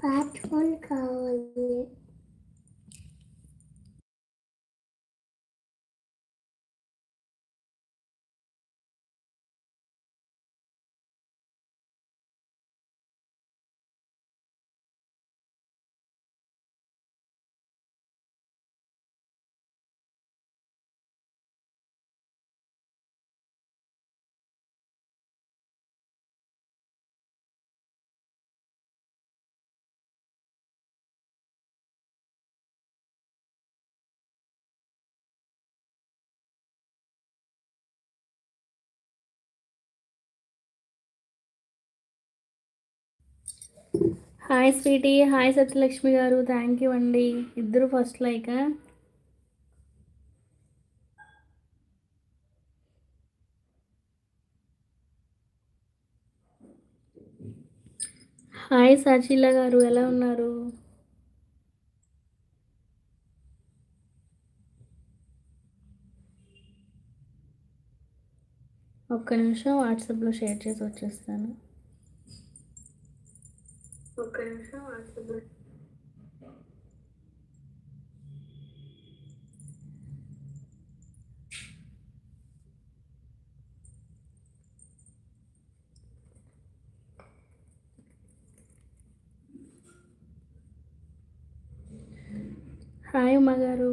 part one call hi sweetie hi Satyalakshmi గారు. Thank you అండి. ఇద్దరు ఫస్ట్ లైక్ హాయ్ సాచిల గారు. ఎలా ఉన్నారు? ఒక్క నిమిషం వాట్సాప్లో షేర్ చేసి వచ్చేస్తాను. ఒక్క నిమిషం వాట్సాప్లో హాయ్ ఉమ్మ గారు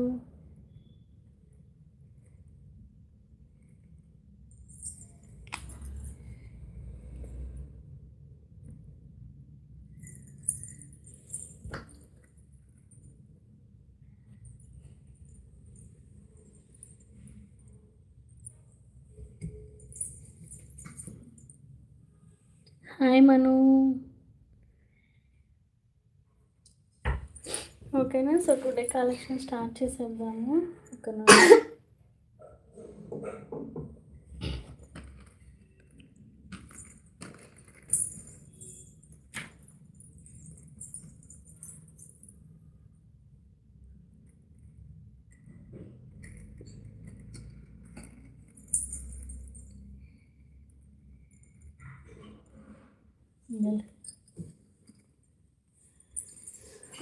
హాయ్ మను. ఓకేనా? సో టుడే కలెక్షన్ స్టార్ట్ చేసేద్దాము. ఒక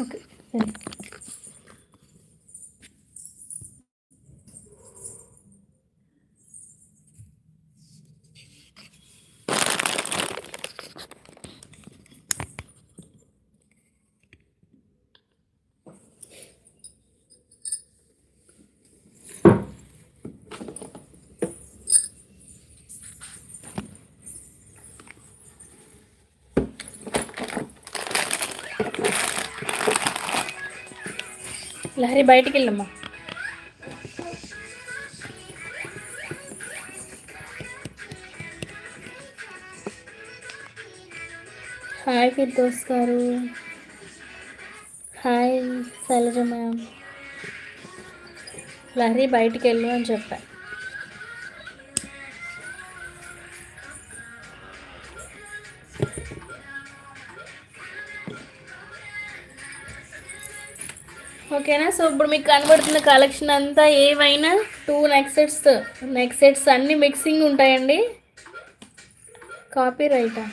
ఓకే సరే లహరి బయటికి వెళ్ళమ్మా. హాయ్ ఫిర్దోస్ గారు. Hi Shailaja ma'am. లహరి బయటికి వెళ్ళు అని చెప్పా. ఓకేనా? సో ఇప్పుడు మీకు కనబడుతున్న కలెక్షన్ అంతా ఏవైనా two neck sets neck sets అన్నీ మిక్సింగ్ ఉంటాయండి. కాపీ రైటా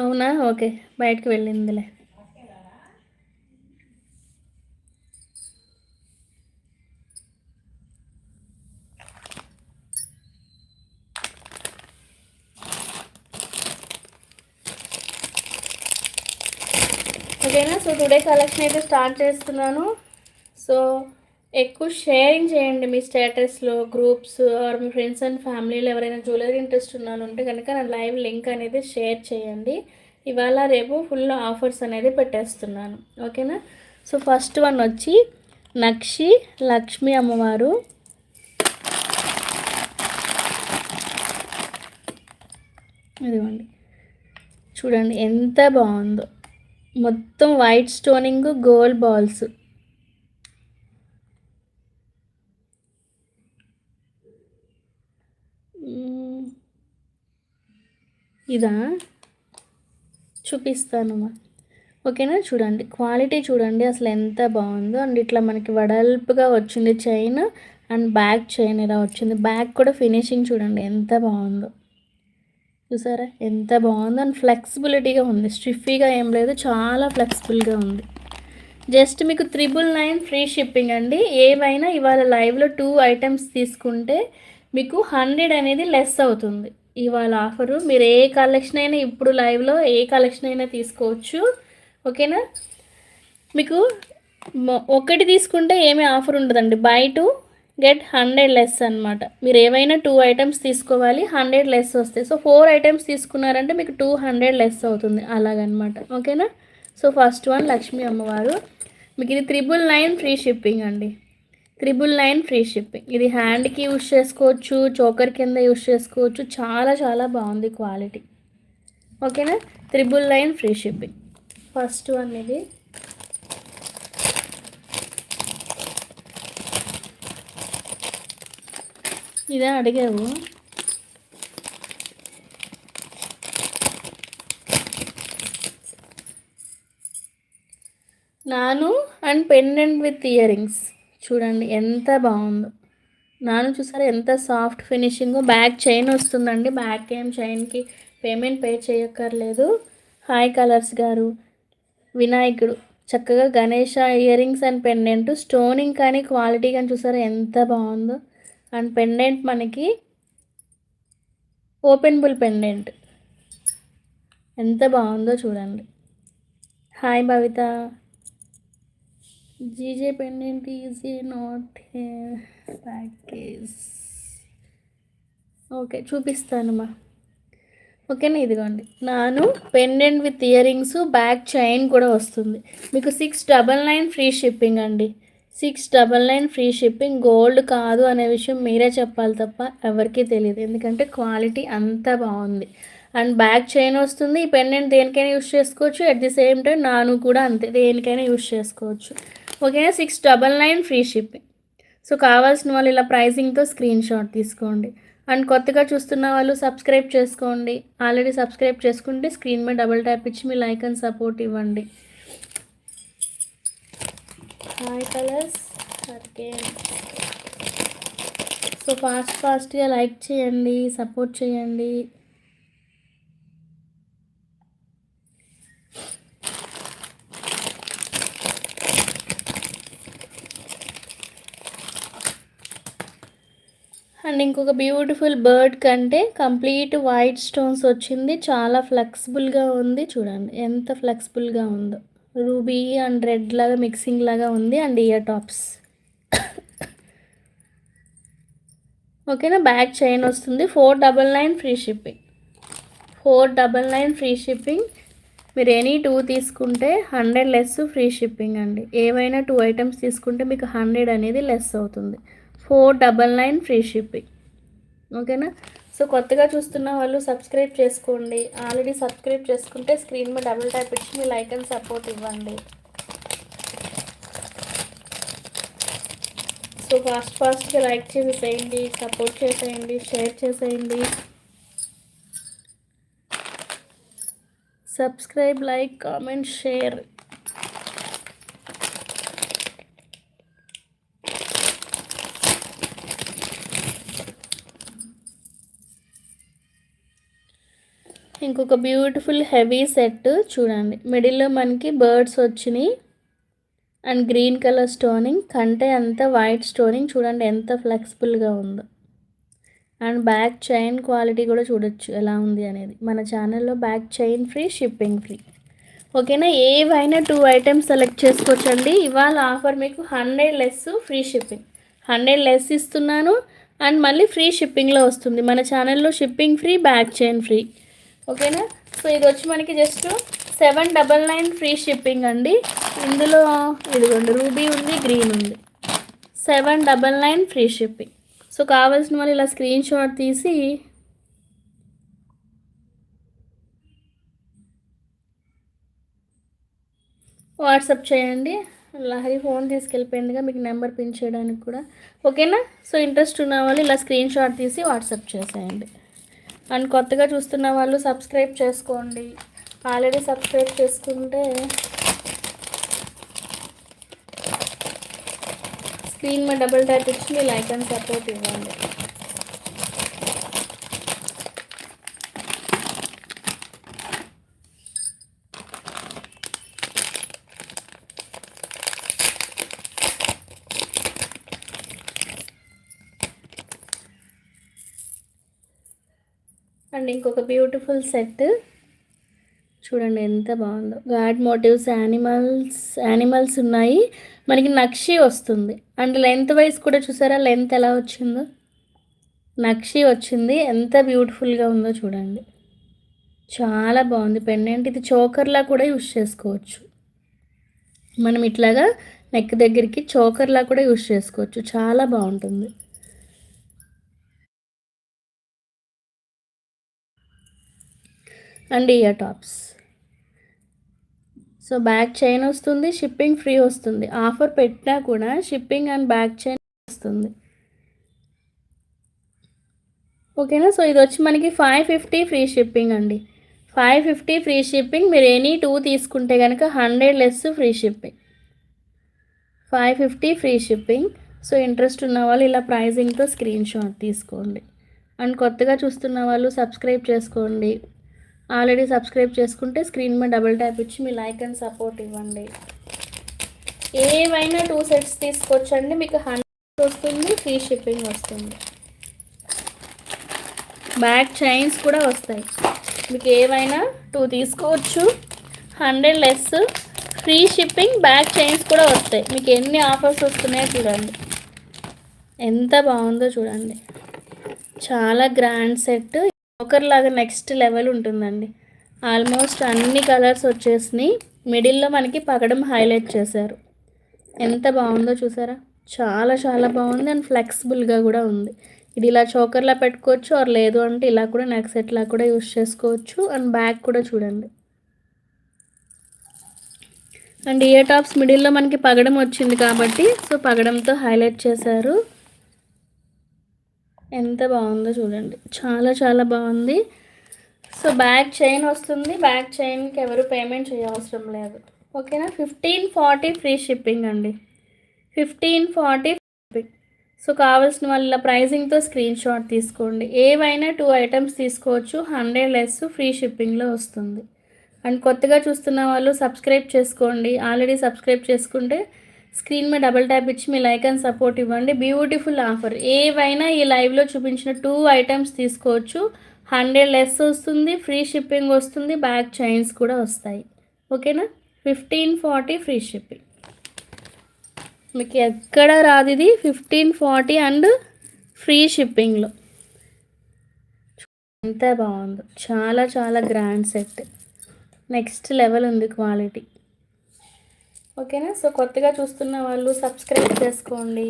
అవునా? ఓకే. బయటకు వెళ్ళిందిలే. ఓకేనా? సో టుడే కలెక్షన్ అయితే స్టార్ట్ చేస్తున్నాను. సో ఎక్కువ షేరింగ్ చేయండి మీ స్టేటస్లో గ్రూప్స్ ఆర్ మీ ఫ్రెండ్స్ అండ్ ఫ్యామిలీలో ఎవరైనా జ్యువెలరీ ఇంట్రెస్ట్ ఉన్నాను ఉంటే కనుక నా లైవ్ లింక్ అనేది షేర్ చేయండి. ఇవాళ రేపు ఫుల్ ఆఫర్స్ అనేది పెట్టేస్తున్నాను. ఓకేనా? సో ఫస్ట్ వన్ వచ్చి నక్షి లక్ష్మి అమ్మవారు. ఇదిగోండి. చూడండి ఎంత బాగుందో. మొత్తం వైట్ స్టోనింగ్ గోల్డ్ బాల్స్. ఇదా? చూపిస్తాను ఓకేనా? చూడండి. క్వాలిటీ చూడండి. అసలు ఎంత బాగుందో. అండ్ ఇట్లా మనకి వడల్పుగా వచ్చింది చైన్ అండ్ బ్యాక్ చైన్ ఇలా వచ్చింది. బ్యాక్ కూడా ఫినిషింగ్ చూడండి. ఎంత బాగుందో. చూసారా? ఎంత బాగుందో. అండ్ ఫ్లెక్సిబిలిటీగా ఉంది. స్టిఫీగా ఏం లేదు. చాలా ఫ్లెక్సిబుల్గా ఉంది. జస్ట్ మీకు త్రిబుల్ నైన్ ఫ్రీ షిప్పింగ్ అండి. ఏవైనా ఇవాళ లైవ్లో టూ ఐటమ్స్ తీసుకుంటే మీకు హండ్రెడ్ అనేది లెస్ అవుతుంది. ఇవాళ ఆఫరు. మీరు ఏ కలెక్షన్ అయినా ఇప్పుడు లైవ్లో ఏ కలెక్షన్ అయినా తీసుకోవచ్చు. ఓకేనా? మీకు ఒకటి తీసుకుంటే ఏమీ ఆఫర్ ఉండదండి. Buy two get hundred less అనమాట మీరు ఏవైనా టూ ఐటమ్స్ తీసుకోవాలి హండ్రెడ్ లెస్ వస్తాయి. సో ఫోర్ ఐటమ్స్ తీసుకున్నారంటే మీకు టూ హండ్రెడ్ లెస్ అవుతుంది. అలాగనమాట ఓకేనా? సో ఫస్ట్ వన్ లక్ష్మీ అమ్మవారు. మీకు ఇది త్రిబుల్ నైన్ ఫ్రీ షిప్పింగ్ అండి. Triple nine free shipping. ఇది హ్యాండ్కి యూస్ చేసుకోవచ్చు చోకర్ కింద యూస్ చేసుకోవచ్చు. చాలా చాలా బాగుంది క్వాలిటీ ఓకేనా? Triple nine free shipping. First one ఇది. ఇదే అడిగావు. నాను and pendant with ear rings చూడండి ఎంత బాగుందో. నాను చూసారా ఎంత సాఫ్ట్ ఫినిషింగ్ బ్యాక్ చైన్ వస్తుందండి. బ్యాక్ ఏం చైన్కి పేమెంట్ పే చేయక్కర్లేదు. హాయ్ కలర్స్ గారు వినాయకుడు. చక్కగా Ganesha ear rings and pendant stoning కానీ క్వాలిటీ కానీ చూసారా ఎంత బాగుందో. అండ్ పెండెంట్ మనకి ఓపెన్బుల్ పెండెంట్ ఎంత బాగుందో చూడండి. Hi Bhavitha. GJ pendant easy not package okay చూపిస్తానమ్మా ఓకేనా? ఇదిగోండి. నాను pendant with earrings back chain కూడా వస్తుంది. మీకు six double nine free shipping అండి. Six double nine free shipping gold కాదు అనే విషయం మీరే చెప్పాలి తప్ప ఎవరికీ తెలియదు. ఎందుకంటే క్వాలిటీ అంత బాగుంది. అండ్ బ్యాక్ చైన్ వస్తుంది. ఈ పెండెంట్ దేనికైనా యూస్ చేసుకోవచ్చు. అట్ ది సేమ్ టైం నాను కూడా అంతే దేనికైనా యూస్ చేసుకోవచ్చు. Okay six double nine free shipping so కావాల్సిన వాళ్ళు ఇలా ప్రైజింగ్తో స్క్రీన్ షాట్ తీసుకోండి. అండ్ కొత్తగా చూస్తున్న వాళ్ళు సబ్స్క్రైబ్ చేసుకోండి. ఆల్రెడీ సబ్స్క్రైబ్ చేసుకుంటే స్క్రీన్ మీద డబుల్ ట్యాప్ ఇచ్చి మీ లైక్ అండ్ సపోర్ట్ ఇవ్వండి. Hi colours okay so fast ఫాస్ట్గా లైక్ చేయండి సపోర్ట్ చేయండి. అండ్ ఇంకొక బ్యూటిఫుల్ బర్డ్ కంటే కంప్లీట్ వైట్ స్టోన్స్ వచ్చింది. చాలా ఫ్లెక్సిబుల్గా ఉంది. చూడండి ఎంత ఫ్లెక్సిబుల్గా ఉందో. రూబీ అండ్ రెడ్ లాగా మిక్సింగ్ లాగా ఉంది. అండ్ ఇయర్ టాప్స్ ఓకేనా బ్యాక్ చైన్ వస్తుంది. Four double nine free shipping four double nine free shipping మీరు ఎనీ టూ తీసుకుంటే హండ్రెడ్ లెస్ ఫ్రీ షిప్పింగ్ అండి. ఏవైనా టూ ఐటమ్స్ తీసుకుంటే మీకు హండ్రెడ్ అనేది లెస్ అవుతుంది. Four double nine free shipping. ఓకేనా? సో కొత్తగా చూస్తున్న వాళ్ళు సబ్స్క్రైబ్ చేసుకోండి. ఆల్రెడీ సబ్స్క్రైబ్ చేసుకుంటే స్క్రీన్ మీద డబుల్ ట్యాప్ ఇచ్చి మీ లైక్ అండ్ సపోర్ట్ ఇవ్వండి. సో ఫాస్ట్ ఫాస్ట్గా లైక్ చేసేసేయండి సపోర్ట్ చేసేయండి షేర్ చేసేయండి. Subscribe like comment share. ఇంకొక బ్యూటిఫుల్ హెవీ సెట్ చూడండి. మిడిల్లో మనకి బర్డ్స్ వచ్చినాయి. అండ్ గ్రీన్ కలర్ స్టోనింగ్ కంటే అంతా వైట్ స్టోనింగ్ చూడండి ఎంత ఫ్లెక్సిబుల్గా ఉందో. అండ్ బ్యాక్ చైన్ క్వాలిటీ కూడా చూడొచ్చు ఎలా ఉంది అనేది. మన ఛానల్లో back chain free shipping free ఓకేనా? ఏవైనా టూ ఐటమ్స్ సెలెక్ట్ చేసుకోవచ్చండి. ఇవాళ ఆఫర్ మీకు hundred less free shipping hundred less ఇస్తున్నాను. అండ్ మళ్ళీ ఫ్రీ షిప్పింగ్లో వస్తుంది. మన ఛానల్లో shipping free back chain free ఓకేనా? సో ఇది వచ్చి మనకి just seven double nine free shipping అండి. ఇందులో ఇదిగోండి రూబీ ఉంది గ్రీన్ ఉంది. Seven double nine free shipping. So కావాల్సిన వాళ్ళు ఇలా స్క్రీన్ షాట్ తీసి వాట్సాప్ చేయండి. లహరి ఫోన్ తీసుకెళ్ళిపోయిందిగా మీకు నెంబర్ పిన్ చేయడానికి కూడా. ఓకేనా? సో ఇంట్రెస్ట్ ఉన్న వాళ్ళు ఇలా స్క్రీన్ షాట్ తీసి వాట్సాప్ చేసేయండి. అండ్ కొత్తగా చూస్తున్న వాళ్ళు సబ్స్క్రైబ్ చేసుకోండి. ఆల్రెడీ సబ్స్క్రైబ్ చేసుకుంటే స్క్రీన్ మీద డబుల్ ట్యాప్ ఇచ్చి మీ లైక్ అండ్ సపోర్ట్ ఇవ్వండి అండ్ ఇంకొక బ్యూటిఫుల్ సెట్ చూడండి ఎంత బాగుందో. గాడ్ మోటివ్స్ యానిమల్స్ యానిమల్స్ ఉన్నాయి. మనకి నక్షి వస్తుంది. అండ్ లెంత్ వైజ్ కూడా చూసారా? లెంత్ ఎలా వచ్చిందో? నక్షి వచ్చింది. ఎంత బ్యూటిఫుల్గా ఉందో చూడండి. చాలా బాగుంది. పెండెంట్ ఇది చోకర్లా కూడా యూస్ చేసుకోవచ్చు. మనం ఇట్లాగా నెక్ దగ్గరికి చోకర్లా కూడా యూజ్ చేసుకోవచ్చు. చాలా బాగుంటుంది. And ear tops so back chain వస్తుంది షిప్పింగ్ ఫ్రీ వస్తుంది. ఆఫర్ పెట్టినా కూడా షిప్పింగ్ అండ్ బ్యాక్ చైన్ వస్తుంది. ఓకేనా సో ఇది వచ్చి మనకి ఫైవ్ ఫిఫ్టీ ఫ్రీ షిప్పింగ్ అండి. ఫైవ్ ఫిఫ్టీ ఫ్రీ షిప్పింగ్ మీరు ఎనీ టూ తీసుకుంటే కనుక hundred less free shipping five fifty free shipping so interest ఉన్న వాళ్ళు ఇలా ప్రైజింగ్తో స్క్రీన్ షాట్ తీసుకోండి. అండ్ కొత్తగా చూస్తున్న వాళ్ళు సబ్స్క్రైబ్ చేసుకోండి. ఆల్రెడీ సబ్స్క్రైబ్ చేసుకుంటే స్క్రీన్ మీద డబుల్ ట్యాప్ ఇచ్చి మీ లైక్ అండ్ సపోర్ట్ ఇవ్వండి. ఏవైనా టూ సెట్స్ తీసుకోవచ్చండి మీకు హండ్రెడ్ వస్తుంది ఫ్రీ షిప్పింగ్ వస్తుంది. బ్యాక్ చైన్స్ కూడా వస్తాయి. మీకు ఏవైనా టూ తీసుకోవచ్చు hundred less free shipping back chains కూడా వస్తాయి. మీకు ఎన్ని ఆఫర్స్ వస్తున్నాయో చూడండి. ఎంత బాగుందో చూడండి. చాలా గ్రాండ్ సెట్ ఒకరిలాగా నెక్స్ట్ లెవెల్ ఉంటుందండి. ఆల్మోస్ట్ అన్ని కలర్స్ వచ్చేసినాయి. మిడిల్లో మనకి పగడం హైలైట్ చేశారు. ఎంత బాగుందో చూసారా? చాలా చాలా బాగుంది అండ్ ఫ్లెక్సిబుల్గా కూడా ఉంది. ఇది ఇలా చోకర్లా పెట్టుకోవచ్చు ఆర్ లేదు అంటే ఇలా కూడా నెక్ సెట్లా కూడా యూస్ చేసుకోవచ్చు అండ్ బ్యాక్ కూడా చూడండి. అండ్ ఇయర్ టాప్స్ మిడిల్లో మనకి పగడం వచ్చింది కాబట్టి సో పగడంతో హైలైట్ చేశారు. ఎంత బాగుందో చూడండి. చాలా చాలా బాగుంది. సో బ్యాక్ చైన్ వస్తుంది. బ్యాక్ చైన్కి ఎవరు పేమెంట్ చేయవసరం లేదు. ఓకేనా? ఫిఫ్టీన్ ఫార్టీ ఫ్రీ షిప్పింగ్ అండి. Fifteen forty shipping. సో కావాల్సిన వాళ్ళ ప్రైజింగ్తో స్క్రీన్ షాట్ తీసుకోండి. ఏవైనా టూ ఐటమ్స్ తీసుకోవచ్చు. హండ్రెడ్ లెస్ ఫ్రీ షిప్పింగ్లో వస్తుంది. అండ్ కొత్తగా చూస్తున్న వాళ్ళు సబ్స్క్రైబ్ చేసుకోండి. ఆల్రెడీ సబ్స్క్రైబ్ చేసుకుంటే స్క్రీన్ మీద డబుల్ ట్యాప్ ఇచ్చి మీ లైక్ అండ్ సపోర్ట్ ఇవ్వండి. Beautiful offer. ఏవైనా ఈ లైవ్లో చూపించిన టూ ఐటమ్స్ తీసుకోవచ్చు. హండ్రెడ్ లెస్ వస్తుంది ఫ్రీ షిప్పింగ్ వస్తుంది బ్యాక్ చైన్స్ కూడా వస్తాయి. ఓకేనా? Fifteen forty free shipping. మీకు ఎక్కడ రాదు ఇది. ఫిఫ్టీన్ ఫార్టీ అండ్ ఫ్రీ షిప్పింగ్లో ఎంత బాగుందో. చాలా చాలా గ్రాండ్ సెట్. నెక్స్ట్ లెవెల్ ఉంది క్వాలిటీ. ఓకేనా? సో కొత్తగా చూస్తున్న వాళ్ళు సబ్స్క్రైబ్ చేసుకోండి.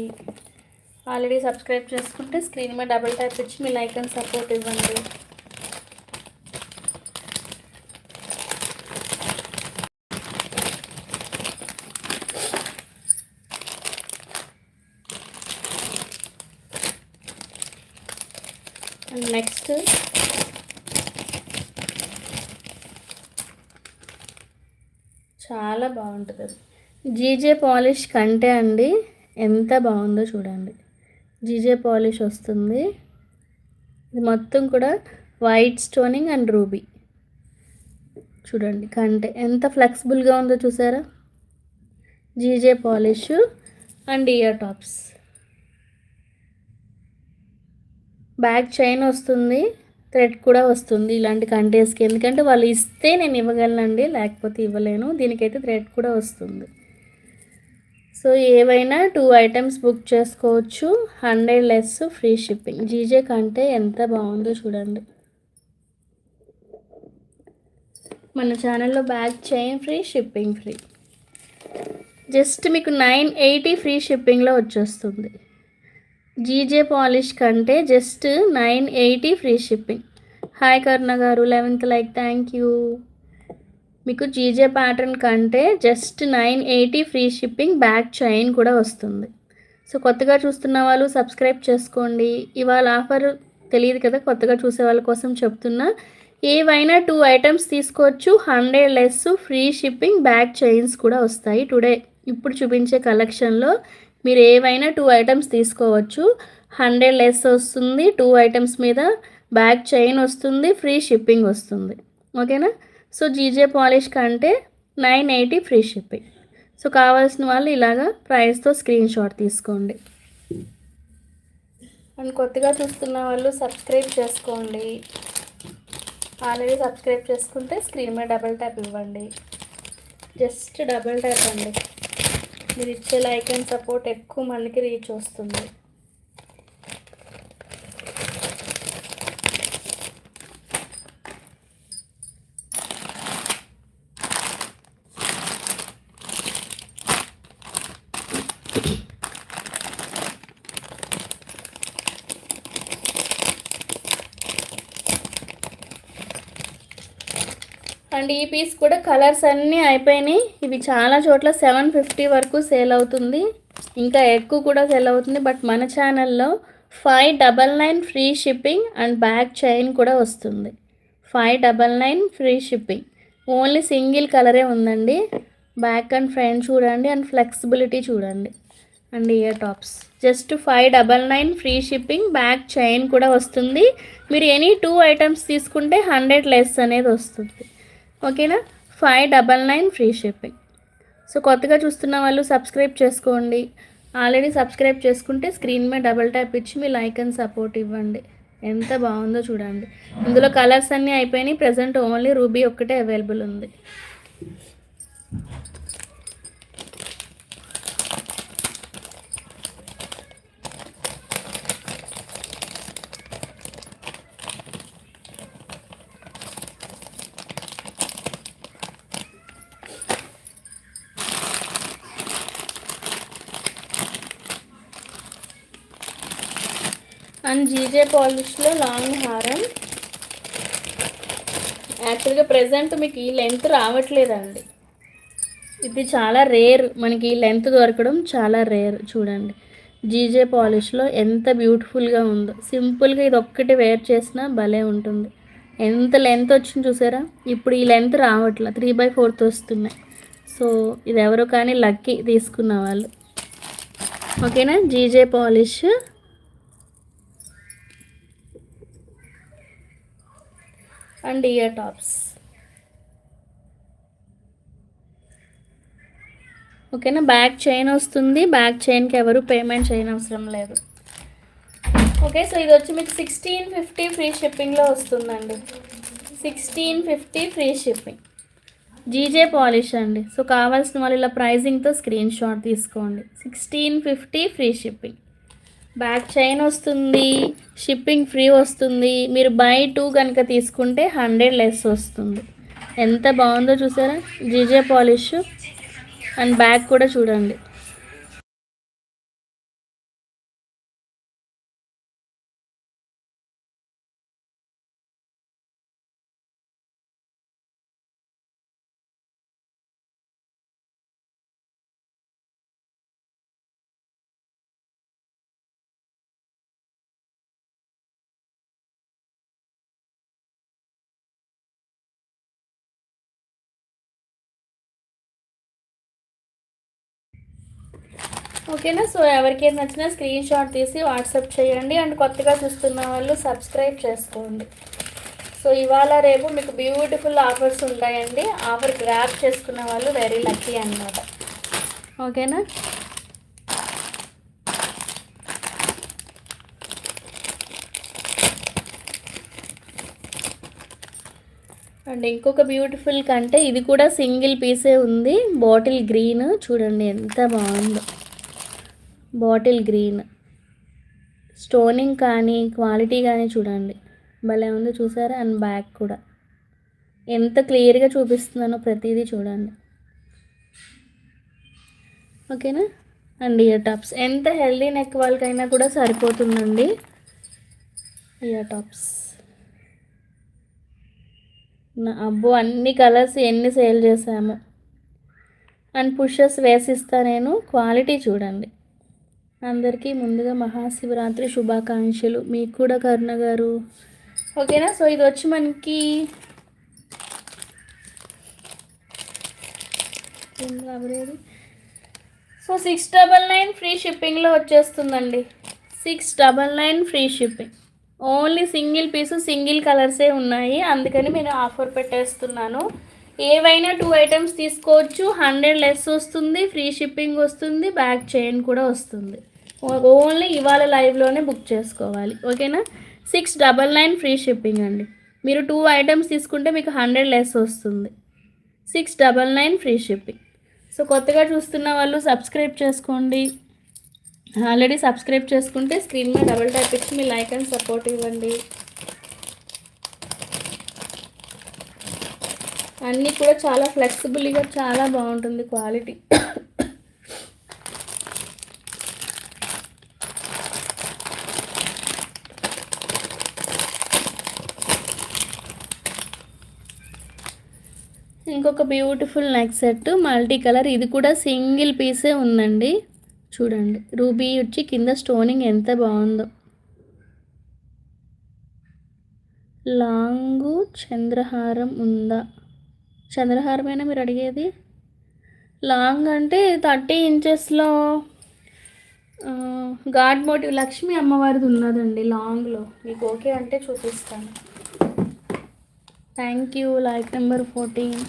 ఆల్రెడీ సబ్స్క్రైబ్ చేసుకుంటే స్క్రీన్ మీద డబుల్ ట్యాప్ ఇచ్చి మీ లైక్ అండ్ సపోర్ట్ ఇవ్వండి. నెక్స్ట్ చాలా బాగుంటుంది అది. జీజే పాలిష్ కంటే అండి ఎంత బాగుందో చూడండి. జీజే పాలిష్ వస్తుంది. ఇది మొత్తం కూడా వైట్ స్టోనింగ్ అండ్ రూబీ. చూడండి కంటే ఎంత ఫ్లెక్సిబుల్గా ఉందో చూసారా? GJ polish and ear tops. Back chain వస్తుంది. థ్రెడ్ కూడా వస్తుంది ఇలాంటి కంటేస్కి. ఎందుకంటే వాళ్ళు ఇస్తే నేను ఇవ్వగలనండి లేకపోతే ఇవ్వలేను. దీనికైతే థ్రెడ్ కూడా వస్తుంది. సో ఏవైనా టూ ఐటమ్స్ బుక్ చేసుకోవచ్చు. Hundred less free shipping. GJ కంటే ఎంత బాగుందో చూడండి. మన ఛానల్లో back chain free shipping free. Just మీకు నైన్ ఎయిటీ ఫ్రీ షిప్పింగ్లో వచ్చేస్తుంది. జీజే పాలిష్ కంటే just nine eighty free shipping. Hi Karuna గారు లెవెన్త్ లైక్ థ్యాంక్ యూ. మీకు జీజే ప్యాటర్న్ కంటే just nine eighty free shipping back chain కూడా వస్తుంది. So కొత్తగా చూస్తున్న వాళ్ళు సబ్స్క్రైబ్ చేసుకోండి. ఇవాళ ఆఫర్ తెలియదు కదా కొత్తగా చూసే వాళ్ళ కోసం చెప్తున్నా. ఏవైనా టూ ఐటమ్స్ తీసుకోవచ్చు. Hundred less free shipping back chains కూడా వస్తాయి టుడే ఇప్పుడు చూపించే కలెక్షన్లో మీరు ఏవైనా టూ ఐటమ్స్ తీసుకోవచ్చు. హండ్రెడ్ లెస్ వస్తుంది టూ ఐటమ్స్ మీద బ్యాక్ చైన్ వస్తుంది ఫ్రీ షిప్పింగ్ వస్తుంది. ఓకేనా సో జీజే పాలిష్ కంటే nine eighty free shipping. So కావాల్సిన వాళ్ళు ఇలాగా ప్రైస్తో స్క్రీన్ షాట్ తీసుకోండి. అండ్ కొత్తగా చూస్తున్న వాళ్ళు సబ్స్క్రైబ్ చేసుకోండి. ఆల్రెడీ సబ్స్క్రైబ్ చేసుకుంటే స్క్రీన్ మీద డబుల్ ట్యాప్ ఇవ్వండి. జస్ట్ డబుల్ ట్యాప్ అండి. మీరు ఇచ్చే లైక్ అండ్ సపోర్ట్ ఎక్కువ మందికి రీచ్ వస్తుంది అండ్ ఈ పీస్ కూడా కలర్స్ అన్నీ అయిపోయినాయి. ఇవి చాలా చోట్ల సెవెన్ ఫిఫ్టీ వరకు సేల్ అవుతుంది. ఇంకా ఎక్కువ కూడా సేల్ అవుతుంది. బట్ మన ఛానల్లో five double nine free shipping and back chain కూడా వస్తుంది. Five double nine free shipping. Only single కలరే ఉందండి. బ్యాక్ అండ్ ఫ్రంట్ చూడండి అండ్ ఫ్లెక్సిబిలిటీ చూడండి. And ear tops. Just five double nine free shipping back chain కూడా వస్తుంది. మీరు any two items తీసుకుంటే హండ్రెడ్ లెస్ అనేది వస్తుంది. ఓకేనా? Five double nine free shipping. So కొత్తగా చూస్తున్న వాళ్ళు సబ్స్క్రైబ్ చేసుకోండి. ఆల్రెడీ సబ్స్క్రైబ్ చేసుకుంటే స్క్రీన్ మీద డబల్ ట్యాప్ ఇచ్చి మీ లైక్ అండ్ సపోర్ట్ ఇవ్వండి. ఎంత బాగుందో చూడండి. ఇందులో కలర్స్ అన్నీ అయిపోయినాయి. ప్రజెంట్ ఓన్లీ రూబీ ఒక్కటే అవైలబుల్ ఉంది. అండ్ జీజే పాలిష్లో లాంగ్ హారం. యాక్చువల్గా ప్రజెంట్ మీకు ఈ లెంత్ రావట్లేదండి. ఇది చాలా రేర్ మనకి ఈ లెంత్ దొరకడం చాలా రేర్ చూడండి. జీజే పాలిష్లో ఎంత బ్యూటిఫుల్గా ఉందో. సింపుల్గా ఇది ఒక్కటి వేర్ చేసినా భలే ఉంటుంది. ఎంత లెంత్ వచ్చింది చూసారా? ఇప్పుడు ఈ లెంత్ రావట్లే త్రీ బై ఫోర్త్ వస్తున్నాయి. సో ఇది ఎవరో కానీ లక్కీ తీసుకున్న వాళ్ళు. ఓకేనా? GJ polish. And ear tops. ఓకేనా? బ్యాక్ చైన్ వస్తుంది. బ్యాక్ చైన్కి ఎవరు పేమెంట్ చేయనవసరం లేదు. ఓకే సో ఇది వచ్చి మీకు సిక్స్టీన్ ఫిఫ్టీ ఫ్రీ షిప్పింగ్లో వస్తుందండి. Sixteen fifty free shipping. GJ polish అండి. సో కావాల్సిన వాళ్ళు ఇలా ప్రైజింగ్తో స్క్రీన్ షాట్ తీసుకోండి. Sixteen fifty free shipping. Back chain వస్తుంది షిప్పింగ్ ఫ్రీ వస్తుంది. మీరు బై టూ కనుక తీసుకుంటే హండ్రెడ్ లెస్ వస్తుంది. ఎంత బాగుందో చూసారా? GJ polish. అండ్ బ్యాగ్ కూడా చూడండి. ఓకేనా? సో ఎవరికైనా నచ్చినా స్క్రీన్ షాట్ తీసి వాట్సాప్ చేయండి. అండ్ కొత్తగా చూస్తున్న వాళ్ళు సబ్స్క్రైబ్ చేసుకోండి. సో ఇవాళ రేపు మీకు బ్యూటిఫుల్ ఆఫర్స్ ఉంటాయండి. ఆఫర్ గ్రాప్ చేసుకున్న వాళ్ళు వెరీ లక్కీ అన్నమాట. ఓకేనా? అండ్ ఇంకొక బ్యూటిఫుల్ కంటే ఇది కూడా సింగిల్ పీసే ఉంది. Bottle green. చూడండి ఎంత బాగుందో. Bottle green. స్టోనింగ్ కానీ క్వాలిటీ కానీ చూడండి. భలే ఉంది చూసారా? అండ్ బ్యాక్ కూడా. ఎంత క్లియర్గా చూపిస్తున్నానో ప్రతిదీ చూడండి. ఓకేనా? And ear tops. ఎంత హెల్దీ నెక్ వాళ్ళకైనా కూడా సరిపోతుందండి. Ear tops. నా- అబ్బో అన్ని కలర్స్ ఎన్ని సేల్ చేసాము అండ్ పుషెస్ వేసిస్తా నేను. క్వాలిటీ చూడండి. అందరికీ ముందుగా మహాశివరాత్రి శుభాకాంక్షలు. మీకు కూడా కరుణ గారు. ఓకేనా? సో ఇది వచ్చి మనకి so six double nine free షిప్పింగ్లో వచ్చేస్తుందండి. Six double nine free shipping only single piece single కలర్సే ఉన్నాయి. అందుకని నేను ఆఫర్ పెట్టేస్తున్నాను. ఏవైనా టూ ఐటమ్స్ తీసుకోవచ్చు. హండ్రెడ్ లెస్ వస్తుంది ఫ్రీ షిప్పింగ్ వస్తుంది బ్యాక్ చైన్ కూడా వస్తుంది. ఓన్లీ ఇవాళ లైవ్లోనే బుక్ చేసుకోవాలి. ఓకేనా? Six double nine free shipping అండి. మీరు టూ ఐటమ్స్ తీసుకుంటే మీకు హండ్రెడ్ లెస్ వస్తుంది. Six double nine free shipping so కొత్తగా చూస్తున్న వాళ్ళు సబ్స్క్రైబ్ చేసుకోండి. ఆల్రెడీ సబ్స్క్రైబ్ చేసుకుంటే స్క్రీన్ మీద డబల్ ట్యాప్ ఇచ్చి మీ లైక్ అండ్ సపోర్ట్ ఇవ్వండి. అన్నీ కూడా చాలా ఫ్లెక్సిబుల్గా చాలా బాగుంటుంది క్వాలిటీ ఇంకొక beautiful neck set multi colour ఇది కూడా సింగిల్ పీసే ఉందండి. చూడండి. రూబీ వచ్చి కింద స్టోనింగ్ ఎంత బాగుందో. లాంగు చంద్రహారం ఉందా? చంద్రహారమేనా మీరు అడిగేది? లాంగ్ అంటే థర్టీ ఇంచెస్లో గాడ్ మోటివ్ లక్ష్మి అమ్మవారిది ఉన్నదండి లాంగ్లో. మీకు ఓకే అంటే చూపిస్తాను. Thank you like number fourteen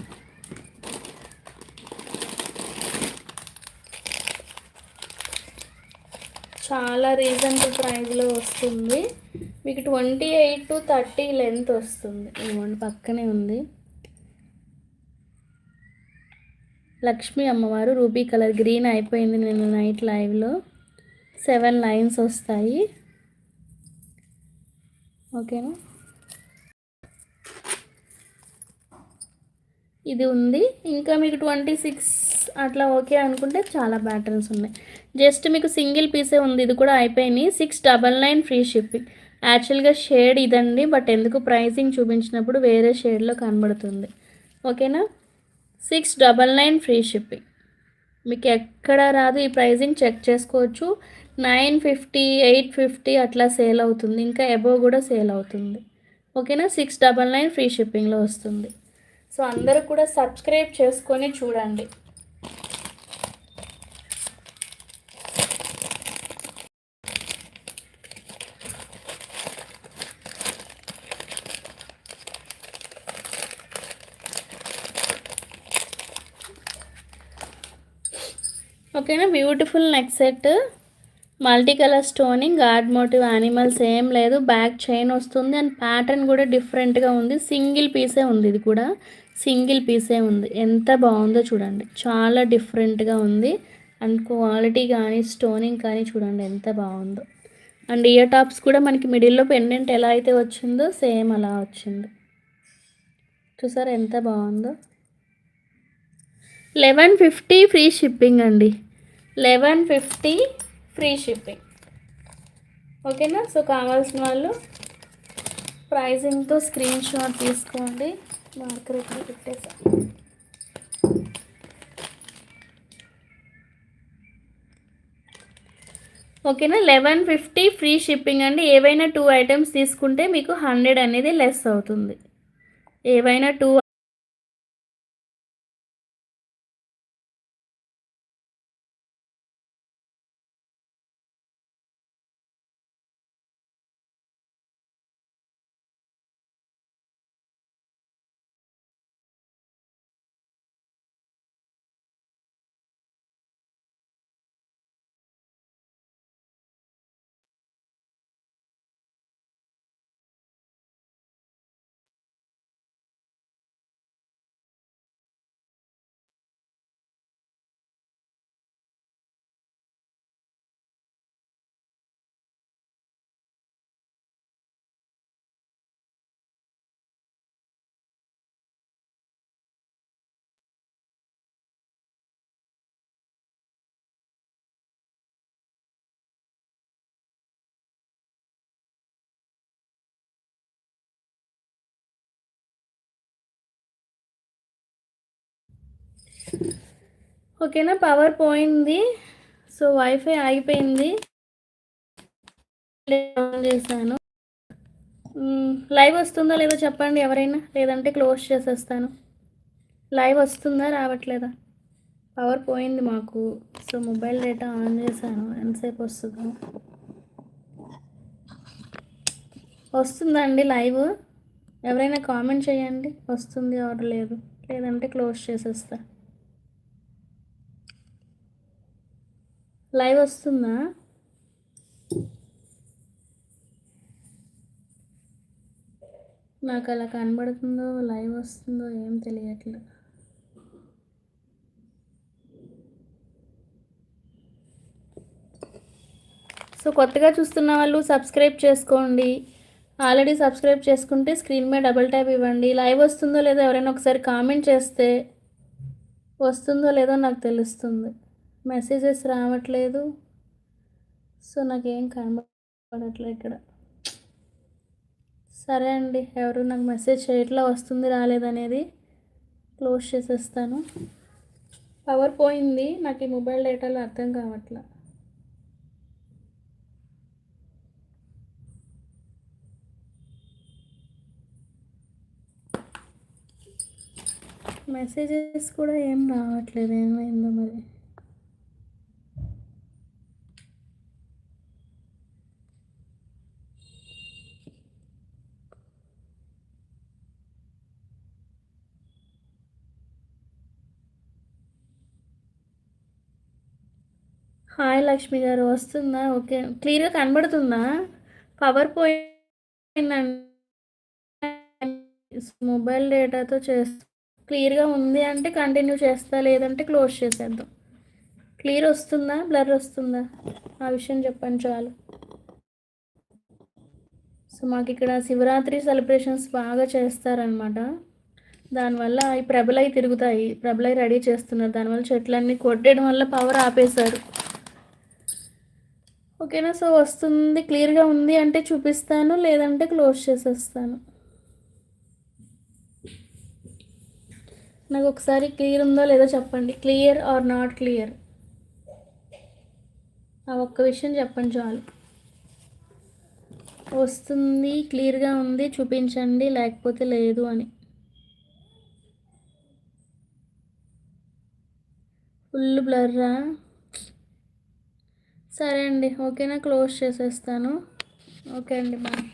చాలా రీజనబుల్ ప్రైస్లో వస్తుంది. మీకు twenty eight to thirty length వస్తుంది. ఇవ్వండి పక్కనే ఉంది. లక్ష్మీ అమ్మవారు రూబీ కలర్ గ్రీన్ అయిపోయింది నిన్న నైట్ లైవ్లో. సెవెన్ లైన్స్ వస్తాయి. ఓకేనా? ఇది ఉంది. ఇంకా మీకు ట్వంటీ సిక్స్ అట్లా ఓకే అనుకుంటే చాలా ప్యాటర్న్స్ ఉన్నాయి. జస్ట్ మీకు సింగిల్ పీసే ఉంది ఇది కూడా అయిపోయినాయి. Six double nine free shipping. యాక్చువల్గా షేడ్ ఇదండి బట్ ఎందుకు ప్రైసింగ్ చూపించినప్పుడు వేరే షేడ్లో కనబడుతుంది. ఓకేనా? Six double nine free shipping. మీకు ఎక్కడ రాదు ఈ ప్రైజింగ్ చెక్ చేసుకోవచ్చు. నైన్ ఫిఫ్టీ ఎయిట్ ఫిఫ్టీ అట్లా సేల్ అవుతుంది ఇంకా అబోవ్ కూడా సేల్ అవుతుంది. ఓకేనా? సిక్స్ డబల్ నైన్ ఫ్రీ షిప్పింగ్లో వస్తుంది. సో అందరూ కూడా సబ్స్క్రైబ్ చేసుకొని చూడండి. ఓకేనా beautiful neck set multi colour stoning god motive animals ఏం లేదు. బ్యాక్ చైన్ వస్తుంది అండ్ ప్యాటర్న్ కూడా డిఫరెంట్గా ఉంది. సింగిల్ పీసే ఉంది ఇది కూడా. సింగిల్ పీసే ఉంది. ఎంత బాగుందో చూడండి. చాలా డిఫరెంట్గా ఉంది. అండ్ క్వాలిటీ కానీ స్టోనింగ్ కానీ చూడండి ఎంత బాగుందో. అండ్ ఇయర్ టాప్స్ కూడా మనకి మిడిల్లో పెండెంట్ ఎలా అయితే వచ్చిందో సేమ్ అలా వచ్చింది. చూసారా ఎంత బాగుందో? లెవెన్ ఫిఫ్టీ ఫ్రీ షిప్పింగ్ అండి. Eleven fifty free shipping. ఓకేనా? సో కావాల్సిన వాళ్ళు ప్రైజింగ్తో స్క్రీన్ షాట్ తీసుకోండి. మార్కర్ ఇక్కడ పెట్టేసా. ఓకేనా? లెవెన్ ఫిఫ్టీ ఫ్రీ షిప్పింగ్ అండి. ఏవైనా టూ ఐటమ్స్ తీసుకుంటే మీకు హండ్రెడ్ అనేది లెస్ అవుతుంది. ఏవైనా టూ ఓకేనా? పవర్ పోయింది. సో వైఫై ఆగిపోయింది. ఆన్ చేశాను. లైవ్ వస్తుందా లేదో చెప్పండి ఎవరైనా? లేదంటే క్లోజ్ చేసేస్తాను. లైవ్ వస్తుందా రావట్లేదా? పవర్ పోయింది మాకు. సో మొబైల్ డేటా ఆన్ చేశాను. ఎంతసేపు వస్తుందో. వస్తుందండి లైవ్. ఎవరైనా కామెంట్ చేయండి. వస్తుంది ఆర్డర్ లేదు. లేదంటే క్లోజ్ చేసేస్తా. లైవ్ వస్తుందా? నాకు అలా కనబడుతుందో లైవ్ వస్తుందో ఏం తెలియట్లేదు. సో కొత్తగా చూస్తున్న వాళ్ళు సబ్స్క్రైబ్ చేసుకోండి. ఆల్రెడీ సబ్స్క్రైబ్ చేసుకుంటే స్క్రీన్ మీద డబుల్ ట్యాప్ ఇవ్వండి. లైవ్ వస్తుందో లేదో ఎవరైనా ఒకసారి కామెంట్ చేస్తే వస్తుందో లేదో నాకు తెలుస్తుంది. మెసేజెస్ రావట్లేదు. సో నాకేం కనబడట్లేదు ఇక్కడ. సరే అండి ఎవరు నాకు మెసేజ్ చేయట్లా వస్తుంది రాలేదనేది క్లోజ్ చేసేస్తాను. పవర్ పోయింది నాకు ఈ మొబైల్ డేటాలో అర్థం కావట్లా. మెసేజెస్ కూడా ఏం రావట్లేదు ఏమైందో మరి. హాయ్ లక్ష్మి గారు వస్తుందా? ఓకే. క్లియర్గా కనబడుతుందా? పవర్ పోయిందండి. మొబైల్ డేటాతో చేస్తా క్లియర్గా ఉంది అంటే కంటిన్యూ చేస్తా లేదంటే క్లోజ్ చేసేద్దాం. క్లియర్ వస్తుందా? బ్లర్ వస్తుందా? ఆ విషయం చెప్పండి చాలు. సో మాకు ఇక్కడ శివరాత్రి సెలబ్రేషన్స్ బాగా చేస్తారనమాట దానివల్ల ఈ ప్రబలై తిరుగుతాయి. ప్రబలై రెడీ చేస్తున్నారు. దానివల్ల చెట్లన్నీ కొట్టేయడం వల్ల పవర్ ఆపేశారు. ఓకేనా? సో వస్తుంది క్లియర్గా ఉంది అంటే చూపిస్తాను లేదంటే క్లోజ్ చేసేస్తాను. నాకు ఒకసారి క్లియర్ ఉందో లేదో చెప్పండి. Clear or not clear? ఆ ఒక్క విషయం చెప్పండి చాలు. వస్తుంది క్లియర్గా ఉంది చూపించండి లేకపోతే లేదు అని. ఫుల్ బ్లర్రా? సరే అండి. ఓకేనా? క్లోజ్ చేసేస్తాను. ఓకే అండి. బాయ్.